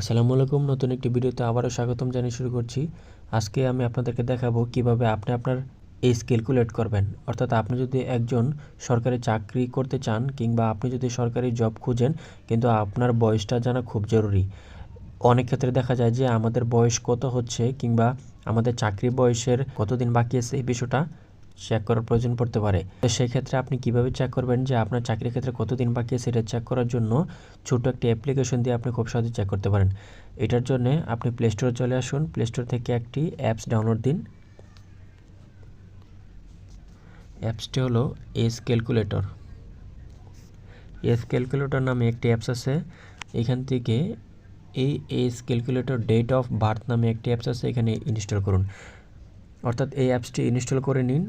আসসালামু আলাইকুম নতুন একটি ভিডিওতে আবারও স্বাগতম জানিয়ে শুরু করছি। আজকে আমি আপনাদেরকে দেখাবো কীভাবে আপনি আপনার এজ ক্যালকুলেট করবেন। অর্থাৎ আপনি যদি একজন সরকারি চাকরি করতে চান কিংবা আপনি যদি সরকারি জব খুঁজেন, কিন্তু আপনার বয়সটা জানা খুব জরুরি। অনেক ক্ষেত্রে দেখা যায় যে আমাদের বয়স কত হচ্ছে কিংবা আমাদের চাকরি বয়সের কতদিন বাকি আছে এই বিষয়টা চেক করার প্রয়োজন পড়তে পারে। তো সেক্ষেত্রে আপনি কীভাবে চেক করবেন যে আপনার চাকরির ক্ষেত্রে কতদিন বাকি সেটা চেক করার জন্য ছোট একটি অ্যাপ্লিকেশন দিয়ে আপনি খুব সহজে চেক করতে পারেন। এটার জন্য আপনি প্লে স্টোরে চলে আসুন। প্লে স্টোর থেকে একটি অ্যাপস ডাউনলোড দিন। অ্যাপসটি হলো এস ক্যালকুলেটর এস ক্যালকুলেটর নামে একটি অ্যাপস আছে। এখান থেকে এই S calculator date of birth নামে একটি অ্যাপস আছে। এখানে ইনস্টল করুন। অর্থাৎ এই অ্যাপসটি ইনস্টল করে নিন।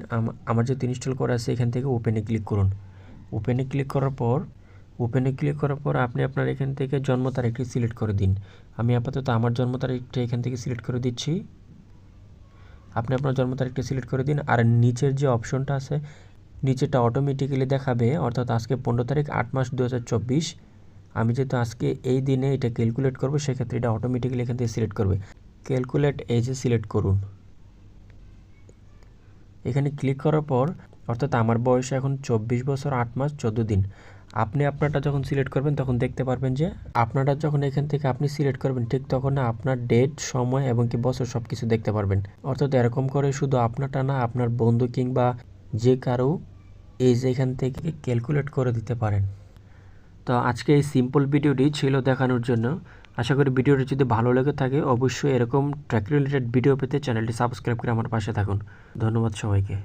আমার যেহেতু ইনস্টল করা আছে, এখান থেকে ওপেনে ক্লিক করুন। ওপেনে ক্লিক করার পর ওপেনে ক্লিক করার পর আপনি আপনার এখান থেকে জন্ম তারিখটি সিলেক্ট করে দিন। আমি আপাতত আমার জন্ম তারিখটা এখান থেকে সিলেক্ট করে দিচ্ছি। আপনি আপনার জন্ম তারিখটা সিলেক্ট করে দিন। আর নিচের যে অপশনটা আছে নিচেটা অটোমেটিক্যালি দেখাবে, অর্থাৎ আজকে পনেরো তারিখ, আট মাস দু হাজার চব্বিশ। আমি যেহেতু আজকে এই দিনে এটা ক্যালকুলেট করব, সেক্ষেত্রে এটা অটোমেটিক্যালি এখান থেকে সিলেক্ট করবে। ক্যালকুলেট এজে সিলেক্ট করুন। এখানে ক্লিক করার পর, অর্থাৎ আমার বয়স এখন চব্বিশ বছর আট মাস চোদ্দ দিন। আপনি আপনারটা যখন সিলেক্ট করবেন, তখন দেখতে পারবেন যে আপনারটা যখন এখান থেকে আপনি সিলেক্ট করবেন, ঠিক তখন আপনার ডেট সময় এবং কি বছর সব কিছু দেখতে পারবেন। অর্থাৎ এরকম করে শুধু আপনারটা না, আপনার বন্ধু কিংবা যে কারও এই যে এখান থেকে ক্যালকুলেট করে দিতে পারেন। তো আজকে এই সিম্পল ভিডিওটি ছিল দেখানোর জন্য। আশা করি ভিডিওটি যদি ভালো লেগে থাকে, অবশ্যই এরকম ট্র্যাক রিলেটেড ভিডিও পেতে চ্যানেলটি সাবস্ক্রাইব করে আমার পাশে থাকুন। ধন্যবাদ সবাইকে।